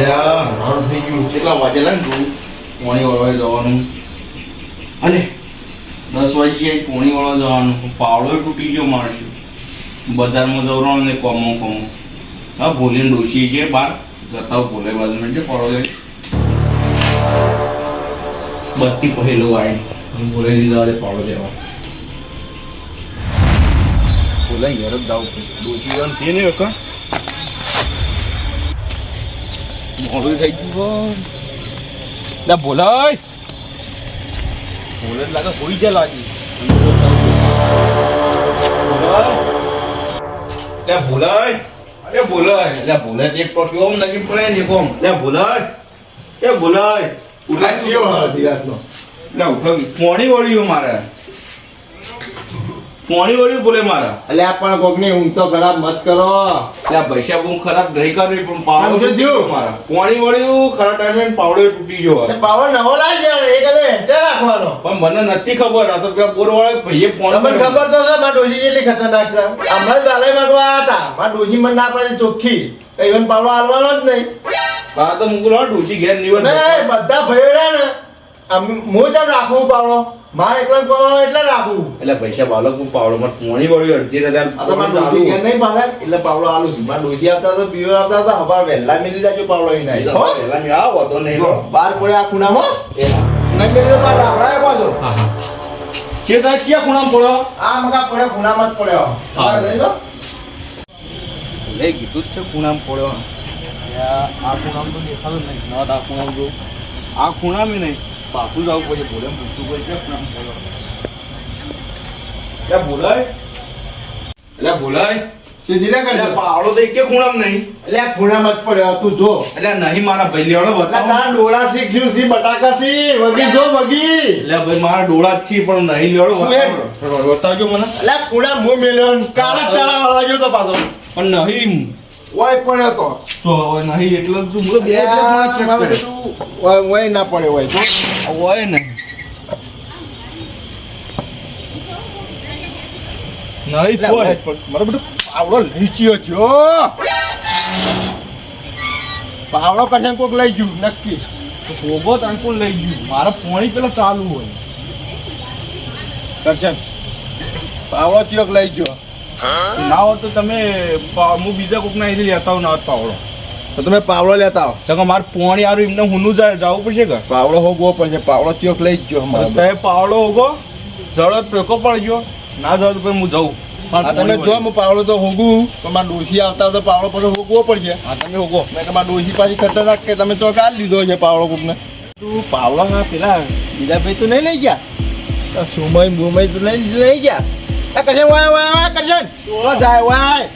અલ્યા અંધારું થઈ ગયું. કેટલા વાગે જવાનું. અલે, દસ વાગે પોણી વળવા જવાનું. પાવડો તૂટી ગયો મારશું બજારમાં જવરાણ ને કોમો કોમો. હા, ભોલીને ડોસી છે બાર. જતા ભોલે બાજુ છે પાવડો લઈ. બત્તી પહેલું આવી ભોલે દીધા દે પાવડો લેવા. ભોલે ઘેર જ જાવ ડોસી જણ છે ને મોડું થઈ ગયું ના બોલાય બોલે લાગે હોઈ જાય લાગી લે બોલાય અરે બોલાય લે બોલાય એક તો કેવો નથી પડે ને કોમ લે બોલાય એ બોલાય ઉઠા ગયો રાતનો? લે ઉઠો પોણી વળ્યું મારે પોણી વળ્યું બોલે મારા. એટલે પણ કોકની ઊંઘ તો ખરાબ મત કરો. લે પૈસા બહુ ખરાબ નહીં કરવી પણ પાવડો ગયો મારા. પોણી વળ્યું ખરા ટાઈમે પાવડો તૂટી ગયો એ પાવર નવો લાવી દેવાનો, એ કદે હેઠે રાખવાનો. પણ મને નથી ખબર આ તો પેલા બોર વાળા ભાઈએ ફોન મને ખબર તો છે મારા ડોશી કેટલી ખતરનાક છે. હમણાં જ બાલાઈ માંગવા હતા. મારા ડોશી મને ના પડે ચોખ્ખી. ઇવન પાવડો હાલવાનો જ નહીં. હા તો મુકુલ હા ડોસી ઘેર નિવત ને બધા ભયો રહ્યા ને. હું જેમ રાખું પાવડો મારે એકલા પાવડો એટલે રાખું એટલે પૈસા બાળક પાવડો માં પોણી વળ્યું અડધી હજાર આ તો મારા ડોશી ઘેર નહીં પાડે. એટલે પાવડો આલું છું. મારા ડોશી આવતા તો પીવો આવતા હતા હવાર વહેલા મેલી જાજો પાવડો અહીં. નહીં હો? પહેલા આવો તો નહીં બાર પડે આ ખૂણામાં નહીં પાછો સાહેબ ક્યાં ખૂણામાં પડો આ મગા પડે ખૂણામાં જ પડ્યો. હા. લઈ લો. લઈ કીધું જ છે ખૂણામાં પડ્યો. આ ખૂણામાં તો દેખાતું નહીં. આ ખૂણામાં જો. આ ખૂણામાં નહીં. પાછું જવું પડે ભોલે પૂછવું પડશે એટલે બોલાય. એટલે બોલાય. સીધી ના પાવડો તો એકે ખૂણામાં નહીં? એટલે ખૂણામાં જ પડ્યો તું જો. એટલે નહીં મારા ભાઈ લેવડો બતાવો. તારા ડોળા શીખ સી બટાકા સી વગી જો વગી. એટલે ભાઈ મારા ડોળા જ છે પણ નહીં લેવડો બતાવજો મને. એટલે ખૂણા મું મેલ્યો ને કાળા ચાળા વાળવા ગયો તો પાછો. પણ નહીં. ઓય પડ્યો તો. તો હવે નહીં એટલે જ બોલો બે દિવસ check કરે. ઓય ઓય ના પડે હોય તો નહીં ઓય પડ- મારો બધો પાવડો લીચ્યો થયો પાવડો કશે કોઈક લઈ ગયું નક્કી. ભોગો તણકુલ લઈ ગયું? મારે પોણી પેલા ચાલુ હોય. કરશન પાવડો ચિયોક લઈ ગયો. ના હોત તો તમે હું બીજા કોકના અહીંથી લેતા આવું ના હોત પાવડો. તો તમે પાવડો લેતા આવો. તો મારે પોણી આરું એમને હુનું જાય જવું પડશે કે? પાવડો હોગવો પડશે પાવડો ચોક લઈ જ ગયો તો અમારે પાવડો હોગો જડો પેકો પડજો ના જાવ તો હું જઉં. તમે જો હું પાવડો તો હોગું તો મારા ડોશી આવતા તો પાવડો પાછો હોગવો પડશે. હા તમે હોગો. મેં તમારા ડોશી પાછી ખતરનાક કે તમે તો કાલ લીધો છે પાવડો કોકને. તું પાવડો હા પેલા બીજા ભાઈ તો નહીં લઈ ગયા? સુમય બુમય તો લઈ લઈ ગયા. એ કરશન વાય વાય વાય કરશન તો જાય વાય.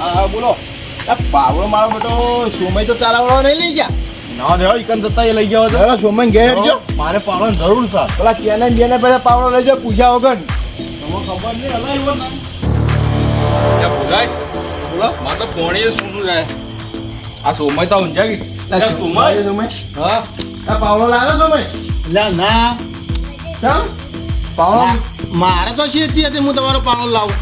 હા બોલો. આ પાવડો મારો બેટો સોમય તો ચાલાવાળો નહીં લઈ ગયા. ના રે ઇકન જતા એ લઈ ગયો તો. હવે સુમય ઘેર જો મારે પાવડો જરૂર છે. પેલા કેને બેને પેલા પાવડો લઈ જાઓ પૂછ્યા વગર. ખબર નહીં હલાય બોલો બોલો મારે કોણીએ શું શું જાય આ સોમય તો ઊંઝા ગઈ સોમય સોમય હા. આ પાવડો લાવ્યો તમે? લા ના. ચમ પાવડો મારે તો શેતી હતી હું તમારો પાવડો લાવું.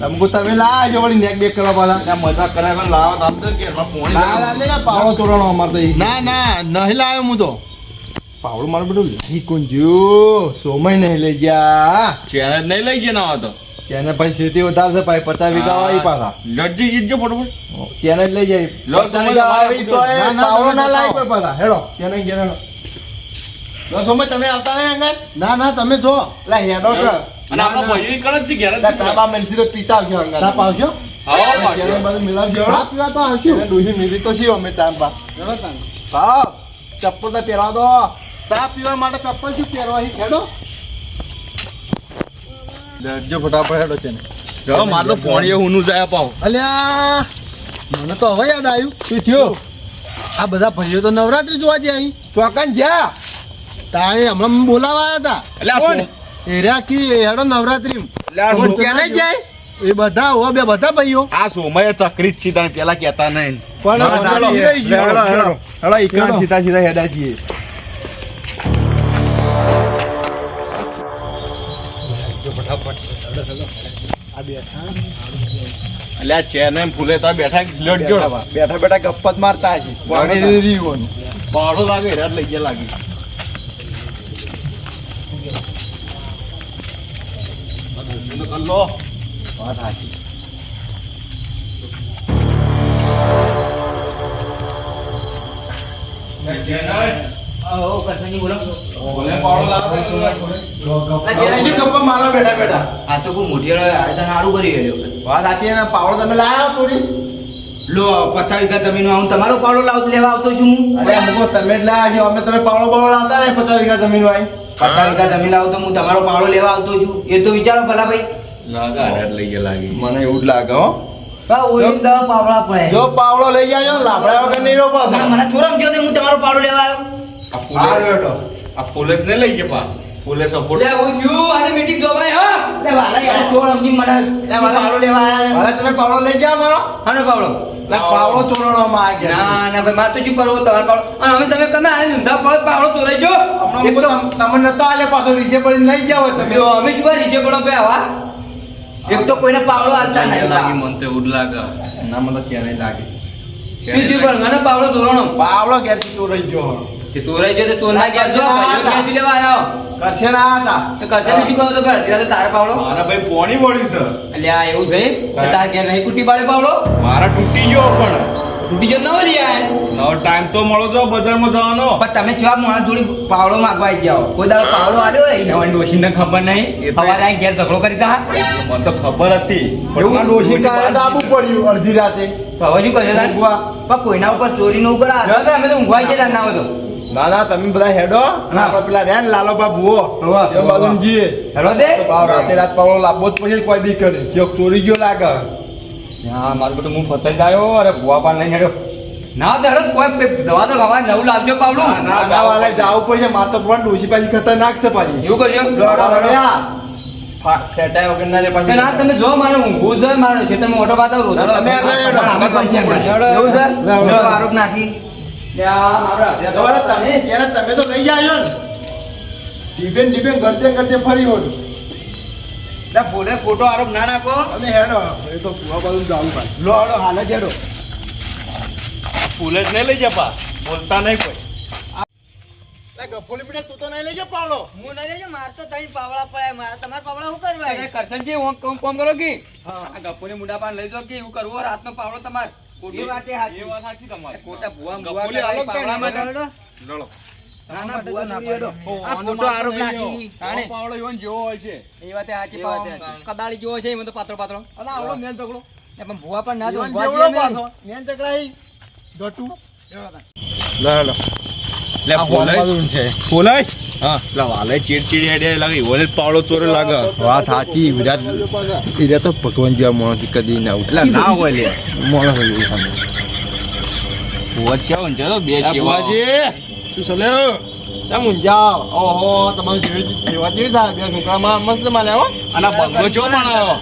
તમકો તમે લાવજો વળી નેક બેક કરવા પાલા ત્યાં મજા કરે પણ લાવો તો આપતો કે પોણી ના ના લે પાવડો ચોરવાનો અમાર તો ના ના નહીં લાવ્યો હું તો. પાવડો મારું બધું લઈ કોણ જો સોમય નહીં લઈ ગયા. ચેનલ નહીં લઈ ગયા ના તો. તેને પછી ખેતી વધારે ભાઈ પચાસ વીઘા હોય પાછા. લડજી જીતજો ફટોફટ. તેને જ લઈ જાય. લો, પચાસ સમય વીઘા તમારે હોય તો એ ના, ના, પાવડો ના. કોઈ પાછા. હેડો તેને ઘેર હેડો તમે આવતા નહીં અંગાત ના ના તમે જો. લા હેડો કર અને આપણો ભાઈઓ ઈ જ ઘેર જ લા છે. તાબા મેલથી તો પીતા આવજો તાપ હા ચપ્પલ તો પહેરવા દો. ચા પીવા માટે ચપ્પલ શું પહેરવા ખેડો જો ફટાફટ હેડો છે જો મારે તો પોણી હુનું જાય પાવ અલ્યા મને તો હવે યાદ આવ્યું. શું થયું? આ બધા ભાઈઓ તો નવરાત્રી જોવા જાય અહીં. ચોકન જ્યાં. તારે હમણાં બોલાવા આવ્યા એટલે આ હતા સો- એર્યા કી હેડો નવરાત્રી એટલે આ સો- ક્યાં જાય? એ બધા હો બે બધા ભાઈઓ. આ સોમય ચક્રી જ છે પેલા કહેતા નહીં. પણ ના, ના, હેડો, રહી ગયો. હેડો, હેડો. હેડો, ઈકણા હેડો. સીધા સીધા હેડા છીએ. અલ્યા ચેને ફૂલે તો બેઠા લડજો બેઠા બેઠા ગપ્પત મારતા છે પાણી રીવાનું લાગે હેરાટ લઈ ગયા લાગે. સાચી ને પાવડો તમે લાયા થોડી લો પચાસ વીઘા જમીન હું. તમારો પાડો લાવ લેવા આવતો છું હું અરે તમે જ લાયા છો. અમે તમે પાવડો પાવડો લાવતા ને પચાસ વીઘા જમીન હોય પચાસ વીઘા જમીન લાવતો હું તમારો પાડો લેવા આવતો છું. એ તો વિચારો ભલા ભાઈ. લઈ ગયા લાગે. મને એવું જ લાગે હો. પાવડા પડે. જો પાવડો લઈ જાય ને લાભડા વગર નહીં રોપો ના, મને થોડો સમજો હું તમારો પાડો લેવા આવ્યો. આ ફૂલે નહીં લઈ ગયા પા. ફૂલે સપોર્ટ લે હું થયું આની મીટિંગ જો ભાઈ હા. લે વાલા યાર થોડો સમજી મને. લે વાલા. પાડો લેવા આવ્યા તમે પાવડો લઈ ગયા મારો. હાનો પાવડો. પાવડો ચોરણો માં ગયા. ના ના ભાઈ મારે તો શું કરવું તમારે પાડો અને અમે તમે કમે આ ઊંધા પડો પાવડો ચોરાઈ ગયો. હમણાં તમને નતો આલે પાછો રીસે પડી લઈ જાવ તમે. અમે શું છે પડો ભાઈ આવા? એક તો કોઈને પાવડો આલતા નહીં. લાગે મન તો ઉડલા લાગે. ના મને ક્યાં લાગે. બીજું પણ મને પાવડો ચોરણો. પાવડો ઘેરથી ચોરાઈ ગયો. તે ચોરાઈ ગયો તો ચોરના ઘેર જો. ભાઈઓ લેવા આવ્યો કરશે ના હતા. તો કરશે ને કહો તો ઘર ત્યારે તારે પાવડો. મારા ભાઈ પોણી વળ્યું છે. અલ્યા એવું છે? કે ઘેર નહીં કુટી પાડે પાવડો? મારા તૂટી ગયો પણ. તૂટી ગયો નવો લઈ આયા. નવો ટાઈમ તો મળો છો બજારમાં જવાનો. પણ તમે જેવા મોણા જોડી પાવડો માંગવા આવી જાઓ. કોઈ દાડો પાવડો આવ્યો ને નવા ડોશીને ખબર નહીં. એ સવારે આઈને ઘેર ઝઘડો કરી તા મને તો ખબર હતી. પણ ડોશી કારણે તો પડ્યું અડધી રાતે. હવે શું કર્યું કોઈના ઉપર ચોરી ચોરીનો ઉપર આ અમે તો ઊંઘવા ગયા ના હોય તો. ના ના તમે બધા હેડો. અને આપણે પેલા રહ્યા ને લાલોબા ભૂવો. એ બાજુ જઈએ. હેડો દે. રાતે રાત પાવડો લાવવો જ પછી કોઈ બી કરે. જો ચોરી ગયો લાગે. હા મારું બધું હું ફસાઈ જાયો અરે ભુવા પાન નહીં હેડો. ના હેડો કોઈ જવા તો ખાવા નવું લાવજો પાવડું. ના ના વાલે જાવું પડશે. તો પણ ડોસી પાછી ખતરનાક છે પાછી. એવું કરજો. દોડા. ફેટાય વગર ના રે પાછી. ના તમે જો મારો ઊંઘવું છે મારે ખેતરમાં ઓટો પાતા રોજ તમે આગળ હેડો. અમે એવું છે? આરોપ નાખી. મારા દોડા તમે એને તમે તો લઈ જાય ને. ડિબેન ડિબેન કરતે કરતે ફરી વળું ના બોલે ખોટો આરોપ ના નાખો. તમે હેડો એ તો કુવા બાજુ જાવું પાછું લો હેડો હાલ જ હેડો. ફૂલે જ નહીં લઈ જપા પા બોલતા નહીં કોઈ. ગફોડી પીડે તું તો નહીં લઈ જા પાવડો. હું નહીં લેજો માર તો ત્રણ પાવડા પડે મારે તમારે પાવડા શું કરવા? કરશનજી હું કોમ કોમ કરો કે? હા ગપ્પોને મુંડા પાન લઈ લો કે એવું કરવો રાતનો પાવડો તમાર. એ વાત એ વાત સાચી તમારી. ખોટા ભુવા ભુવા આલો પાવડા માટે લડો. ના ના ભુવા જોડી હેડો આ ખોટો આરોપ નાખી તાણે. પાવડો ઈવન જેવો હોય છે. એ વાતે હાચી એ વાતે કદાળી જેવો છે એમાં તો પાતળો પાતળો. અને આવડો મેન તકડો. એ પણ ભુવા પણ ના જોવા. પાછો. લે લે લે. ફોલાય. ફોલાય. હા. લે વાલે ચીડચીડી હેડે લાગે ઓલે પાવડો ચોરે લાગે. વાત સાચી વિરાટ એ તો ભગવાન જેવા માણસ કદી ના એટલે ના હોય લે. માણસ વચ્ચે હોય તો બે સેવા બુવાજી શું સલે તમે મુંજાવ ઓહો તમારી જેવી સેવા જેવી થાય બે છોકરામાં મસ્ત માલે હો. અને બંગલો ચો બનાવ્યો?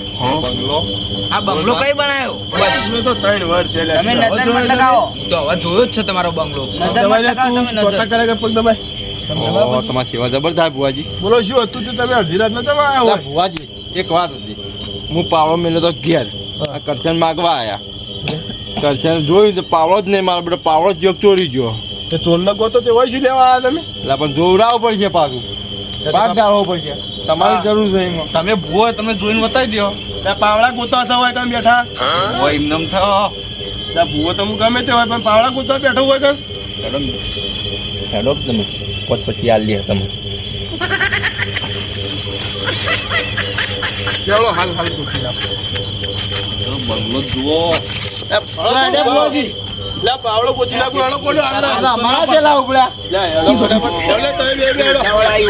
બંગલો? આ બંગલો કઈ બનાવ્યો? તમે તો ત્રણ વર્ષ છે તમે નજર મત લગાવો. તો હવે જોયો જ છે તમારો બંગલો. નજર મત લગાવો તમે નજર. કરે કે પગ દબાય? તમારી સેવા જબર થાય ભુવાજી. બોલો શું હતું તે તમે અડધી રાત નતા આવ્યા ભુવાજી એક વાત હતી. હું પાવડો મેલ્યો તો ઘેર. કરશન માગવા આવ્યા કરશન જોયું તો પાવડો જ નહીં મારો બેટો પાવડો જ જોગ ચોરી ગયો. તે ચોર ગોતો તે હોય શું લેવા આવ્યા તમે? એટલે પણ જોવડાવવું પડશે પાછું. પાક ડાળવો પડશે. તમારી જરૂર છે એમાં. તમે ભૂવો તમે જોઈને બતાવી દો ત્યાં પાવડા ગોતા હતા હોય કામ બેઠા. હોય એમ થયો. ત્યાં ભૂવો તો ગમે તે હોય પણ પાવડા ગોતા બેઠો હોય કે? હેડો તમે. પોત પછી આ લે તમે ચાલો હાલ હાલ ગોતી લાવ બંગલો જુઓ પાવડો ગોતી નાખું હેડો કોડો અમારા પેલા ઉપડ્યા લે હેડો ફટાફટ તમે બે બે હેડો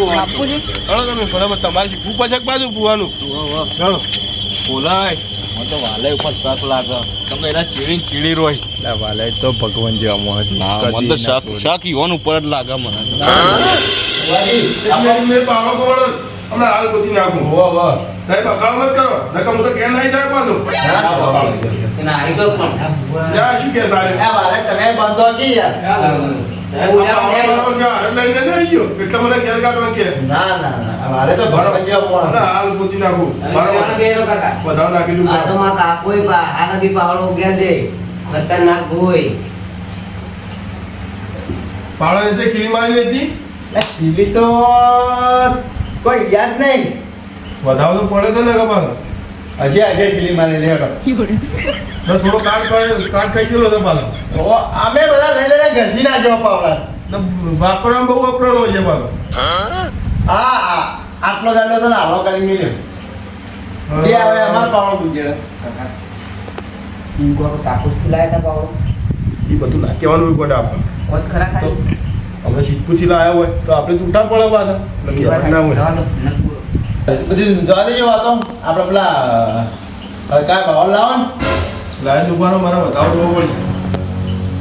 બાપુજી હેડો તમે ફટાફટ તમારી પછી બાજુ ભૂવાનું હેડો બોલાય તો વાલે ઉપર શક લાગે. તમે એના ચીડી ચીડી રોય. એટલે વાલે તો ભગવાન જેવા મોહ ના મને તો શક શક ઈવન ઉપર જ લાગે મને. હમણાં હાલ ગોતી નાખું. સાહેબ અકાળ મત કરો. નકર હું તો ઘેર નહીં જાય પાછો. ના એ તો પણ શું કે સાહેબ? તમે બાંધો કી યાર? ખતરનાક હોય પાવડા નીચે કિલી મારી લીધી? એ તો કોઈ યાદ નહીં. વધાવ તો પડે છે ને કપાસ હજી આજે ગીલી મારે લે લેવાનો તો થોડો કાટ કરે કાટ ખાઈ ગયો તો પાછો. ઓ અમે બધા લઈ લઈને ઘસી નાખ્યો પાવડા તો વાપરવામાં બહુ વપરાણો છે આ આ આટલો જાડો તો ને આવડો કરી મિલ્યો. એ આવે અમાર પાવડો પૂછે એ બધું ના કહેવાનું પડે આપણે. તો અમે સિદ્ધપુરથી લાવ્યા હોય તો આપણે ચૂંટા પડે હતા ના હોય. બધી જવા દેજો વાતો. આપણે પેલા કાંઈ ભાવ લાવો ને. લાય દુકાનો મારે બતાવ જોવો પડશે.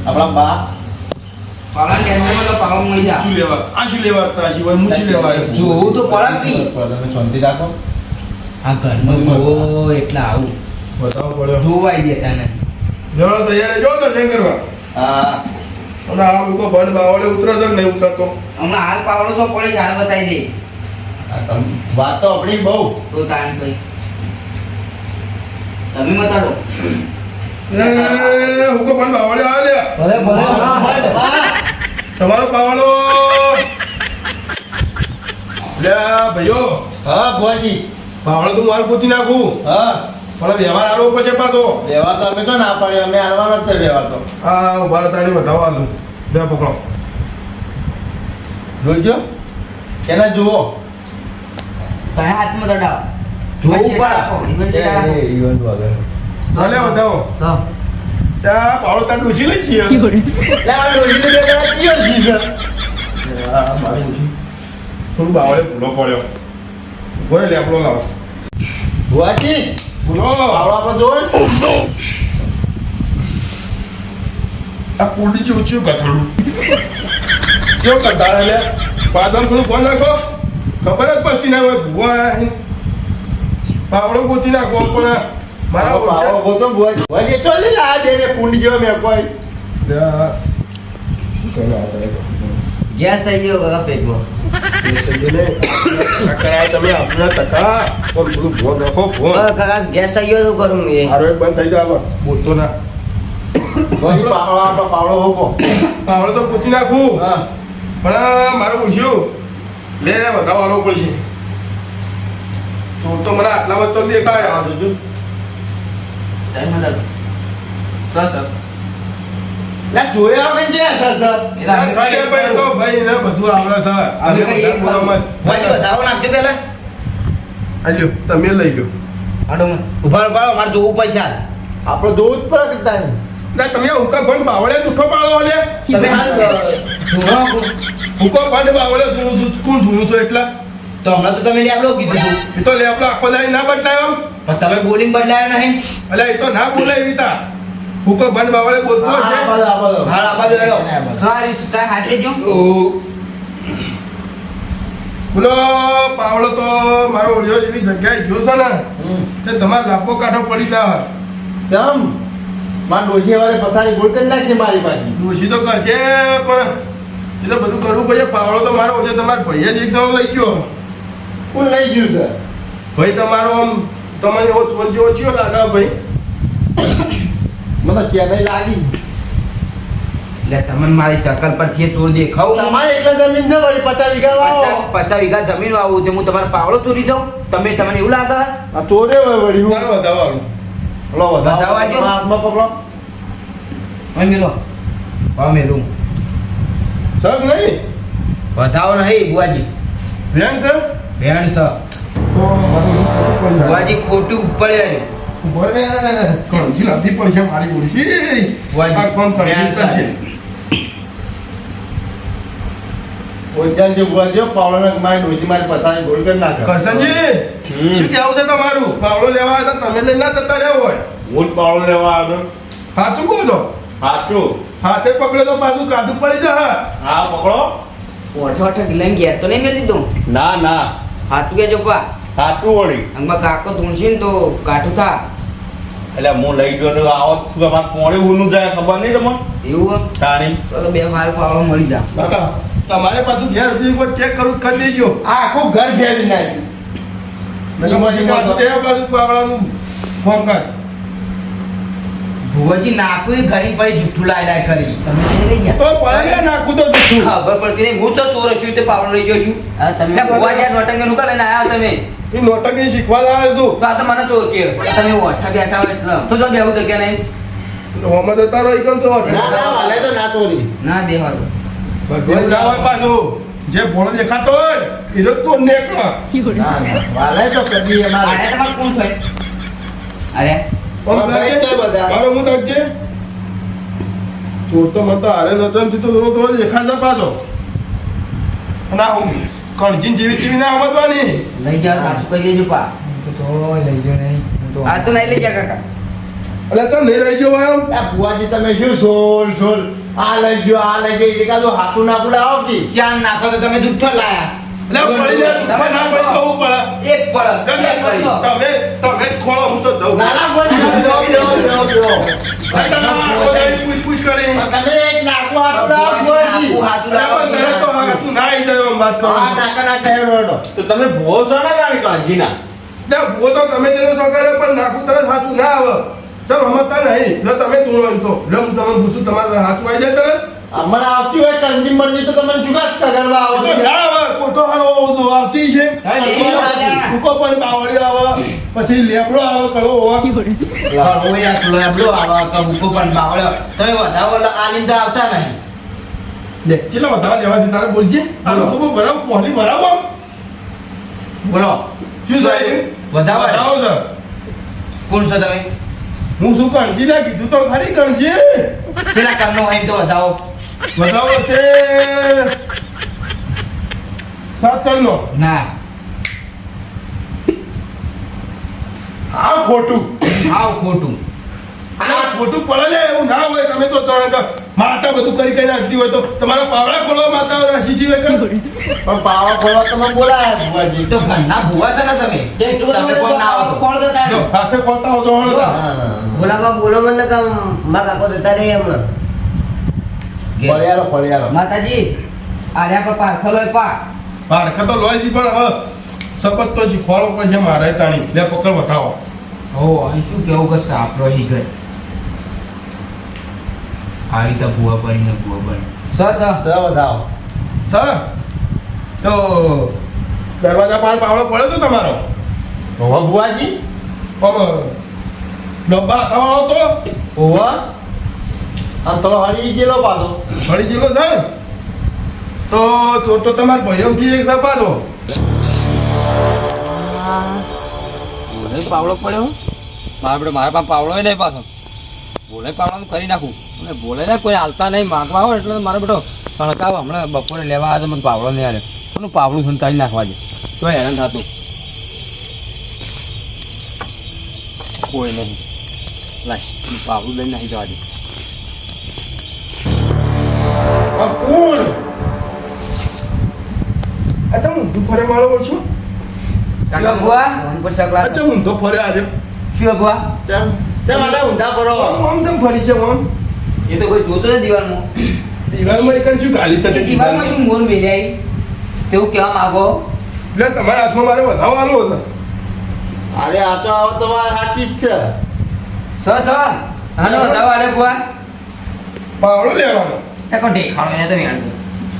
આપણા બા. શું લેવા? આ શું લેવા તા સિવાય હું શું લેવા આવ્યો? જોવું તો પડે કી તમે શાંતિ રાખો. આ ઘરનો જોવો એટલે આવું. વધાવ પડ્યો. જોવાઈ દે તને. જવાનો તૈયાર જો નહીં કરવા. હા. અને આ ભણ બાવળે ઉતરે છે નહીં ઉતરતો. હમણાં હાલ પાવડો તો પડે હાલ બતાવી દે. વાત તો આપણી બહુ. તો તાણ ભાઈ. તમે મતાડો. એ હુકો પણ બાવળે આવે લે. ભલે ભલે. તમારો બાવળો. લે ભાઈઓ. હા ભોજી બાવળો તો માલ પૂછી નાખું. હા. પણ વ્યવહાર આલો પછી પાછો. વ્યવહાર તો અમે તો ના પાડ્યો. અમે હાલવાનો જ છે વ્યવહાર તો. હા ઊભા રહેતા બતાવવાનું બે પકડો. જોઈજો કેના જુઓ. તમે હાથમાં દડાવો ઈવન ઈવન સો. ડૂસી લઈ આ મારી ડૂસી થોડું બાવળે ભૂલો પડ્યો. બોલે લેપડો લાવો. ભુવાજી ભૂલો. આવડો આપણે જોવો ને. આ કુંડી જેવું ચિયું કથાડું કેવું કંટાળે લે? પાદળ થોડું ફોન નાખો. ખબર જ પડતી ના હોય ભૂવા પાવડો ગોતી નાખો પણ મારા પાવડો ગોતો ભુવાજી ભુવાજી ચો ચોલે આ દે ને કુંડ જેવો મેં કોઈ. લે શું. ગેસ થઈ ગયો કાકા પેટમાં. ગેસ થઈ ગયો તો કરું એ? બંધ થઈ જાય બોલતો ના. પાવડો તો ગોતી નાખું. હા. પણ મારું પૂછ્યું લે વધાવ આલો પડશે તો તો મને આટલા વચ્ચે દેખાય. આ જોજો. તમે બતાડો. સો, સો. લે જોયા વગર છે સર સર? સાહેબ, ભાઈ તો ભાઈ ને બધું આવડે છે અમે કહીએ બધા ભાઈ વધાવો નાખજો પેલા આ લ્યો તમે લઈ લો હાડો મને. ઊભા ઊભા મારે જોવું પડશે હાલ. આપણે જોવું જ પડે કે તારે ના તમે હુકા બાવળે જૂઠો પાડો લે તમે હાલ હુકો ભંડ બાવળે ધૂણું છું કોણ ધૂણું છું એટલે? તો હમણાં તો તમે લેબડો કીધું હતું એ તો લે આપણો આખો દાડી ના બદલાય પણ તમે બોલિંગ બદલાયો નહીં. એટલે એ તો ના બોલે વિતા. તા હુકો ભંડ બાવળે બોલતો છે. રહ્યો. જો. બોલો પાવળો તો મારો ઓળિયો એવી જગ્યાએ ગયો છે ને હમ. તે તમારે લાફો કાઢો પડી ના કેમ મારા ડોશી વાળે પથારી ગોળ કરી નાખી મારી પાસે દોષી તો કરશે પણ એ તો બધું કરવું પડે. પાવળો તો મારો ઓળિયો તમારે ભાઈએ જ એક જણો લઈ ગયો. કોણ લઈ ગયું છે? ભાઈ તમારો આમ તમને એવો ચોર જેવો ચિયો લાગે ભાઈ. મને ચેન્નઈ લાગી લે તમને મારી શકલ પરથી ચોર દેખાવ? તમારે એટલે જમીન છે વળી પચાસ વીઘા વાવો. પચાસ વીઘા જમીન વાવું તે હું તમારો પાવડો ચોરી જાઉં? તમે તમને એવું લાગે? આ ચોરે હોય વળી હું. મારો વધારવાનું. હલો વધાવા હાથમાં પકડો. હા મેલો. હા મેલું. સર નહીં? વધાવો નહીં બુવાજી બેન સર બેન સર તો બુવાજી ખોટું ઉપર આવ્યું પડશે મારી કોણ કરશે ઓજાલ જે પાવડો મારી ડોશી મારી પથારી ગોળ કરી નાખે. કરશનજી હમ. શું કેવું છે તમારું? પાવડો લેવા આવ્યા તમે લઈને ના જતા રહ્યા હોય. હું જ પાવડો લેવા આવ્યો સાચું કહો છો? સાચું હાથે પકડે તો પાછું કાઢું પડી જાય હા પકડો. ઓઠો ઓઠો ગિલાઈને ગયા તો નહીં મેલી દીધું ના ના. સાચું કહેજો જોપા સાચું વળી. અંગમાં કાકો ધૂણશે ને તો કાઠું થા. એટલે હું લઈ ગયો તો આવો શું અમારે કોણે ઊનું જાય ખબર નહીં તમને? એવું તાણી તો તો બે વાર પાવડો મળી જા. કાકા તમારે પાછું ઘેર હજી એકવાર ચેક કરું કરી દેજો. આ આખું ઘર ફેરી નાખ્યું. પછી કાઢું તે બાજુ પાવડાનું ફોન કર. ભુવજી નાખું એ ઘરી પડી જુઠ્ઠું લાય લાય કરી. તમે લઈ લઈ ગયા? તો પડે નાખું તો જુઠ્ઠું. ખબર પડતી નહીં. હું તો ચોર છું તે પાવડો લઈ ગયો છું. તમે ભુવાજી નોટંગે નું લઈને આવ્યા તમે? એ નોટંકી શીખવા આવ્યો છું. તો આ તો મને ચોર કે. તમે ઓઠા બેઠા હોય એટલે. તો જો બેહું જગ્યા નહીં. હોમાં રહો ઈકણ તો ના ના વાલે તો ના ચોરી. ના બેહવા દો. ના હોય પાછું. જે ભોળો દેખાતો હોય એ તો ચોર ના વાલે તો કદી અમારે. કોણ થાય અરે તો. મારો હું રાખજે ચોર તો મને તો હારે નતો તો થોડો થોડો પાછો. હું કણજીન જેવી તેવી ના સમજવાની? લઈ જાઓ સાચું કહી દેજો પા. આ તો નહીં. લઈ જા કાકા. એટલે તો નહીં રહી ગયો એમ આ બુવાજી તમે શું સોલ સોલ? આ લઈ ગયો આ લઈ ગયો એકાદું હાથું નાખું લાવો આવતી ચાર નાખો તો તમે જુઠ્ઠો લાયા. તમે લો લો લો લો ભૂવો છો ને તાણી કાળજીના ભૂવો તો તમે તેનો સહકાર પણ નાખું તરત સાચું ના આવે ચલ રમતા નહીં એટલે તમે તું એમ તો લમ તમે પૂછું તમારે સાચું આવી જાય તરત અમારે આવતી હોય કંજી મરજી તો તમે જુગાડ કરવા આવો તો કોટો હારો આવતી છે. ટૂંકો પણ બાવળી આવે પછી લેબડો આવે કડો લેબડો આવા કે ભૂકો પણ બાવળ્યો. એ વધાવો આલીને તો આવતા નહીં. લે કેટલા વધારે લેવા છે તારે બોલજે? આ લોકો બહુ ભરાવ પોહલી ભરાવો. બોલો. શું સાહેબ વધાવો ને? સર કોણ છો તમે? હું શું કણજી ના કીધું તો ખરી કણજી. પેલા કામનો હોય તો વધાવો વધાવો છે. સાત કણનો ના. આ ખોટું. આવ ખોટું. ખોટું પડે ને એવું ના હોય તમે તો માતા બધું કરી કરી નાખતી હોય તો તમારા પાવડા ખોલો માતા રાશિ જીવે કે પણ પાવા ખોલવા તમે બોલાયા બુવાજી તો ઘરના ભૂવા છે ને તમે? તમે કોણ ના આવો તો. જો હાથે ખોલતા હો. ના, ના, ના. બોલામાં બોલો મને કામમાં કાકો હમણાં ફળિયારો ફળિયારો માતાજી આર્યા પર પાર્થલ હોય પા પારખા તો લોહીજી પણ હવે સપત તો શીખવાડો છે મારે તાણી. લે પકડ બતાવો ઓ અહીં શું કેવું કે સાપરો હી ગઈ આવી તો ભૂવા બની ભૂવા બની સ સર તો બતાવો સર તો દરવાજા પાર પાવડો પડ્યો તો તમારો? ઓવા ભુવાજી. ઓમ ડબ્બા ખાવાનો તો ઓવા આ થોડો હળી ગયેલો પાછો. હળી ગયેલો ને? તો ચોર તો તમારા ભાઈઓથી એક સપાતો બોલે પાવડો પડ્યો મારા મારા પાસે પાવડો નહીં પાછો. બોલે પાવડો કરી નાખું. અને બોલે ને કોઈ હાલતા નહીં માંગવા હોય એટલે મારો બેટો તણકાવ. હમણાં બપોરે લેવા આવે મને પાવડો નહીં આવે કોનું પાવડું સંતાડી નાખવા દે. તો હેરાન થતું. કોઈ નહીં. લાય પાવડું લઈને નાખી જવા દે. કોણ? અચ્છા ઊંધું ફરે મારો ઓળશો શું બુઆ અચ્છા ઊંધો ફરે આવ્યો શું બુઆ કેમ કેમ આલે ઊંધા આમ આમ કેમ ફરી છે આમ એ તો કોઈ જોતો જ દિવાલમાં. દિવાલમાં એક શું ગાલી સાથે દિવાલમાં શું મોર મેલ્યાઈ તેવું કેવા માગો? એટલે તમારા હાથમાં મારે વધાવવાનો છે. અરે આ તો આવો તો વાત સાચી જ છે. સર સર હાનો દવા લે બુઆ પાવડો લેવાનો. એ એને તો આ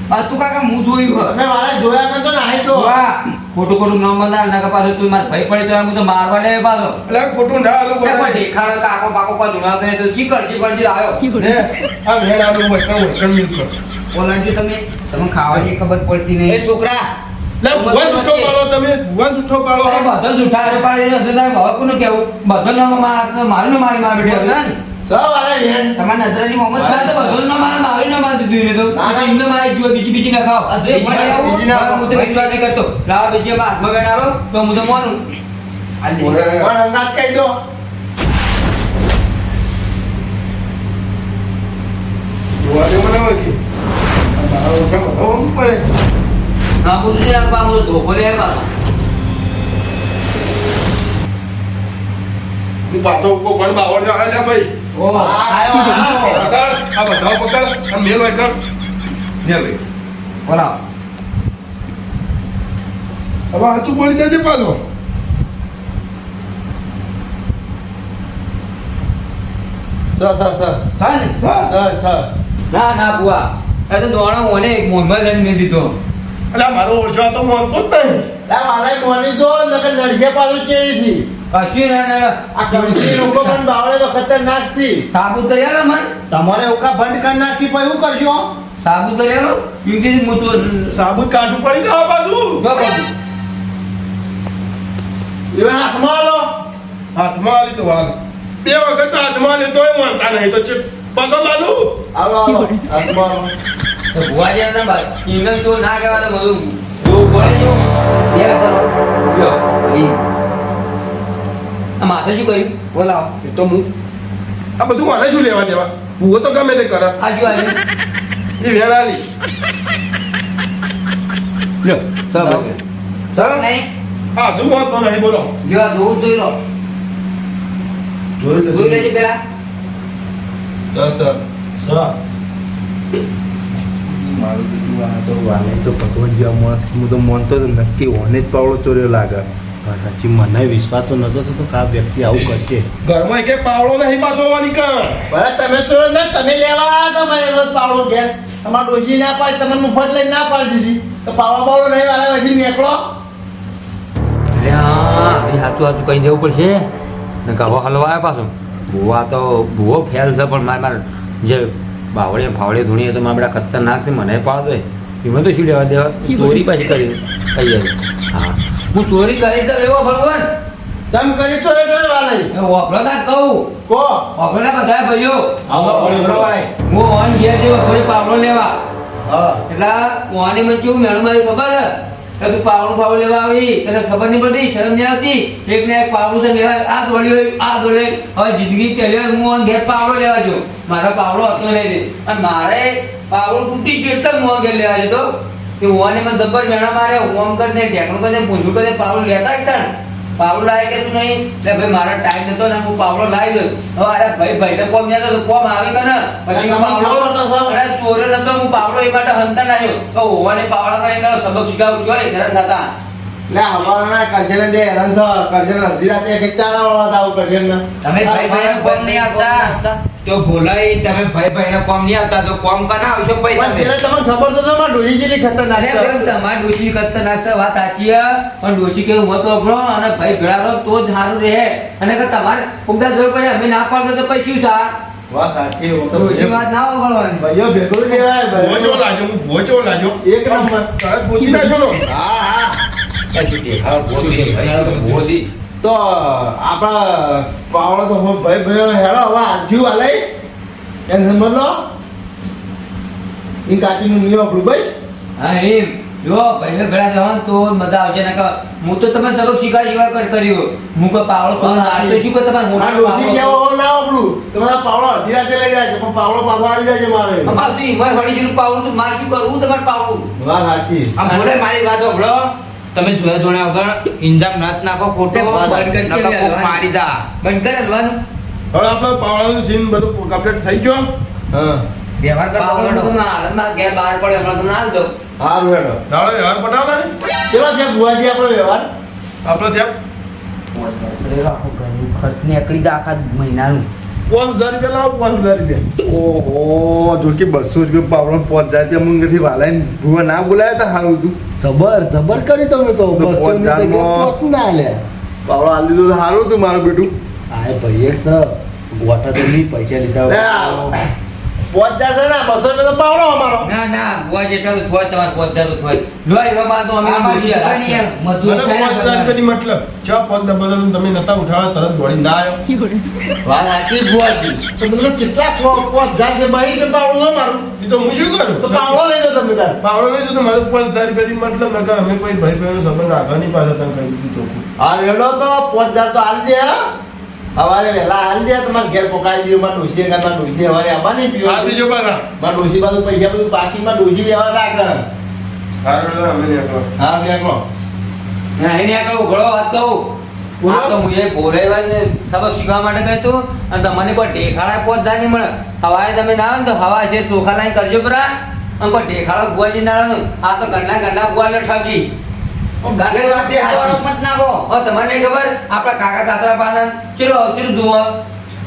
તું કાકા હું જોયું હે. તમે જોયા કરતો ને તો. બુઆ ખોટું ખોટું ન મંદાર નકા પાછો તું માર ભાઈ પડી તો એમ તો મારવા લે પાછો. એટલે ખોટું ના આલું એ કોઈ દેખાડો કાકો બાકો કોઈ ધુણા કરે તો કી કરજી કરજી આવ્યો આ વેણ આલું વૈકણ વૈકણ મિલકત ઓલાજી તમે. તમે ખાવાની ખબર પડતી નહીં. એ છોકરા ભગવાન જૂઠો પાડો તમે ભુવન જૂઠો પાડો. બધો જૂઠા પાડે અંદર ભાવ કોનું કેવું? બધો મારા મારું ને મારી માર બેઠો છે. ને તમારા નજરાની મોહમ્મદ છે તો બધો ના મારે મારી ના દીધું એને તો. ના, ના. એમને મારે જો બીજી બીજી ના ખાવ બીજી ના હું તો વિશ્વાસ નહીં કરતો. રાવ બીજી માં હાથમાં બેઠાડો તો હું તો માનું. ઓરે. પણ અંગાત કહી દો. ના પૂછું છે રાખવા હું તો ધોકો લે પાછો પાછો પણ બાવળ આવે ભાઈ. ઓ આયો પકડ આ બધા પકડ આ મેલ હોય કર. લે ભાઈ બોલાવો હવે સાચું બોલી દેજે પાછો. Sir sir sir. સા ને સર સર. ના ના બુઆ. એ તો દોણો મને મોહમ્મદ લઈને મેં દીધો. એટલે મારો ઓળખો તો મોનતો જ નહીં મારા મોની જો નકર લડકે પાછું ચેડી થી કશું ના ના આ કંપની લોકો પણ બાવળે તો ખતરનાકથી મન તમારે ઉકા બંધ કરી નાખી પછી શું કરશો સાબુત કરી આલો હું? તો સાબુત કાઢવું પડી જવા પાછું. જો બાબુ એવા હાથમાં આલો. હાથમાં આલી તો હાલ. બે વખત તો હાથમાં આલી તોય માનતા નહીં. તો છે પગમ આલું આલો આલો હાથમાં આલો. તો બુઆ જે ના ઇંગલ તો ના કહેવાય તો બધું. જો બોલે જો. બે કરો. જો. આ માથે શું કર્યું? બોલાવો. એ તો હું આ બધું મને શું લેવા દેવા? હું તો ગમે તે કરે. આ શું આવ્યું એ વેળ આલી લ્યો સર સર? નહીં. હા તું વાંધો નહીં બોલો. જો આ જોવું જોઈ લો. જોઈ જોઈ લેજે પેલા સર સર. સર. મારું બીજું આ તો વાલે તો ભગવાન જેવા હું તો માનતો તો નક્કી હોને જ પાવડો ચોર્યો લાગે. પણ સાચી મને વિશ્વાસ તો નતો થતો કે આ વ્યક્તિ આવું કરશે. ઘરમાં કે પાવડો નહીં પાછો હોવાની કાં બરાબર તમે ચોરો ને તમે લેવા આવ્યા તમારે એવો પાવડો ઘેર. તમારે ડોશી ના પાડી તમને મુફત લઈને ના પાડી દીધી. તો પાવડો પાવડો નહીં વાળા પછી નીકળો. સાચું સાચું કહી દેવું પડશે. ને કહો હલવાય પાછું. ભૂવા તો ભૂવો ફેલ છે પણ મારે મારે જે બાવળે ફાવળે ધૂણીએ તો મારા બધા ખતરનાક છે મને પાડ દે એમાં તો શું લેવા દેવા? ચોરી પાછી કરી કહી જાય હા. હું ચોરી કરી તો લેવો ભગવાન. તમ કરી ચોરે તમે વાલે. ઓપડો કહું. કો ઓપડો બધા ભાઈઓ આવો પડ્યો ભાઈ. હું ઓન ગયા જેવો ફરી પાવડો લેવા. હા. એટલે ઓને મને કેવું મેળું મારી ખબર કે તું પાવડું પાવડું લેવા આવી તને ખબર નહીં પડતી શરમ નહીં આવતી? એક ને એક પાવડું છે લેવા આ દોડ્યો આ દોડ્યો હવે જિંદગી પહેલી હું ઓન ઘેર પાવડો લેવા જો મારો પાવડો હતો નહીં. અને મારે પાવડું તૂટી ગયો એટલે હું ઘેર લેવા જતો કે ઓને મને જબર મેળા મારે ઓમ કરીને ઢેકણું કરીને પૂંજું કરીને પાવડું લેતા જ તણ. પાવડો લાવે કે તું નહીં? એટલે ભાઈ મારા ટાઈમ નતો ને હું પાવડો લાવી દઉં. હવે અરે ભાઈ ભાઈ ને કોમ નતો તો કોમ આવી કે ને. પછી હું તો પાવડો અરે ચોરે નતો હું પાવડો એ માટે હંતા નાખ્યો. તો ઓવાને પાવડા કરીને સબક શીખાવું છું એ ઘરે થતા ના કરજે ને બે હેરાન થો કરજે અડધી રાતે એક એક ચારા વાળા આવું કરજે તમે ભાઈ ભાઈને કોમ નહીં આવતા? તો ભોલાઈ તમે ભાઈ ભાઈને કોમ નહીં આવતા? તો કોમ કના આવશો ભાઈ તમે? પેલા તમને ખબર તો છે ડોશી જેટલી ખતરનાક છે. બેન તમારી ડોશી કરતા નાખતા વાત સાચી છે. પણ ડોશી કેવું મત વાપરો અને ભાઈ ભેળા રહો તો જ સારું રહે. અને કે તમારે જોર પછી અમે ના પાડતો તો પછી શું થાય? વાત સાચી હું તો ડોશી વાત ના વાપરવાની. ભાઈઓ ભેગો લેવાય ભાઈ ચેવો લાજો હું ચેવો લાગ્યો એક નંબર. તારે ગોતી હા ને હા હા મોદી તો આપણા પાવડો તો હું ભાઈ ભાઈઓ હેડો હવે આંધ્યું હાલે. એને સમજ લો. ઈ કાકીનું નિયમ આપણું ભાઈ હા એમ. જો ભાઈ ભેળા જવાનું તો મજા આવશે. ને હું તો તમે સબક શીખવા જેવા કર કર્યો. હું કોઈ પાવડો તો આ તો શું કે તમારે આ મોટો ડોસી કેવો ના આપણું. તમારા પાવડો અડધી રાતે લઈ જાય છે પણ પાવડો પાછો આવી જાય મારે. અમારે શું પાવડું તો મારે શું કરવું તમારે પાવડું? વાત સાચી. ભોલાઈ મારી વાત સાંભળો તમે જોયા જોયા વગર ઇન્જામ નાથ નાખો ખોટો મારી જા બંધ કર હલવાનું. હવે આપણે પાવડાનું સીન બધું કમ્પ્લીટ થઈ ગયો હા. વ્યવહાર કરતો તમે હાલમાં ઘેર બહાર પડે હમણાં તમને હાલ દો સારું વેડો દાડો વ્યવહાર પટાવતા ને કેવા છે બુવાજી આપણો વ્યવહાર? આપણો ત્યાં ખર્ચ નીકળી જાય આખા મહિનાનું. પાંચ હજાર રૂપિયા લાવો પાંચ હજાર રૂપિયા. ઓહો જો કે બસો રૂપિયા પાવડો પાંચ હજાર રૂપિયા વાલાઈને ભૂવા ના બોલાયા તા સારું હતું. જબર જબર કરી તમે તો તો બસો ની પોતાનો- ના લે. પાવડો આલી દીધો તો સારું હતું મારું બેટું. આય ભાઈ એક તો ગોટા તો નહીં પૈસા લીધા પોત છે ને બસો રૂપિયા તો પાવડો અમારો. ના ના બુઆ જેટલા તો થોય તમારે પહોંચતા તો થોય લો એવા માં તો અમે. મજૂર મતલબ. તમે નતા તરત દોડી ના આવ્યો. વાત સાચી તો કેટલા છે? કે પાવડો મારું. એ તો હું શું કરું? તો પાવડો લઈ તમે તાર. પાવડો નહીં તો મારે મતલબ નકા અમે કોઈ ભાઈ બહેનો સંબંધ રાખવાની નહીં પાછા તમે કહી દીધું ચોખ્ખું. હા રેડો તો પોત હજાર તો હાલ દે હા. સવારે વહેલા હાલ દે તમારે ઘેર પોકાઈ દઉં માં ડોસી એકાદમાં ડોસી હવારે આવવા નહીં પીવા આ બીજો પાછા માં ડોસી બાજુ પૈસા બધું બાકીમાં ડોસી વ્યવહાર રાખ હારું એટલે અમે નહીં. હા નીકળો ના ઉઘડો વાત કહું. આ તો હું એ ભોરેવાને સબક શીખવા માટે હતો અને તમને કોઈ ઢેખાડા પોત જા નહીં મળે. હવારે તમે ના આવે ને તો હવા છે ચોખા લાઈન કરજો બરા અને કોઈ ઢેખાડો ગુવાજી ના ને, આ તો ગન્ના ગંડા ગુવાને ઠગી. ગાગર વાતે એ મત નાખો. હવે તમને નહીં ખબર આપણા કાકા કાતરા પાના ચલો ચલો જુઓ.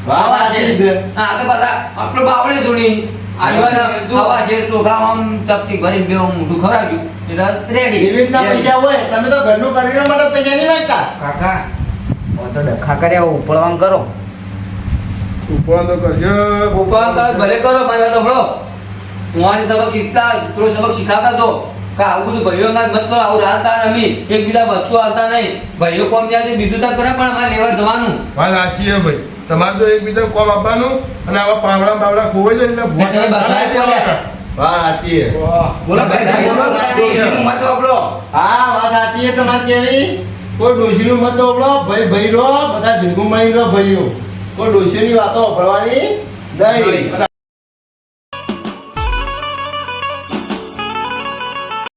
સાચી છે. હા તો બધા આપણો બાવળે જોડી આજુબાજુ હવા છે ચોખા આમ ચપટી ભરી બે મોઢું ખવડાવ્યું. એટલે રેડી એવી રીતના પૈસા હોય તમે તો ઘરનું કરીને માટે પૈસા નહીં માંગતા કાકા તો ડખા કર્યા ઉપળવાન કરો. ઉપર તો કરજો. તમે ભલે કરો મારી તો હું સબક શીખતા થોડો સબક શીખાતા તો. આવું બધું ભાઈઓ મત કરો આવું રાત તાણ એકબીજા વસ્તુ આવતા નહીં. ભાઈઓ કોમ ત્યાં બીજું તો કરે પણ અમારે લેવા જવાનું. વાત સાચી હે ભાઈ. તમારે તો એકબીજા કોમ આપવાનું અને આવા પાવડા બાવડા ખોવાઈ જાય એટલે બધા ના બોલ્યા. વાત સાચી બોલો ભાઈ ડોશીનું મત વાપરો. હા વાત સાચી તમારે કેવી? કોઈ ડોશીનું મત ઓપડો ભાઈ ભાઈ રો બધા ભેગું મળી રો ભાઈઓ. કોઈ ડોશીની વાતો ઓપડવાની નહીં.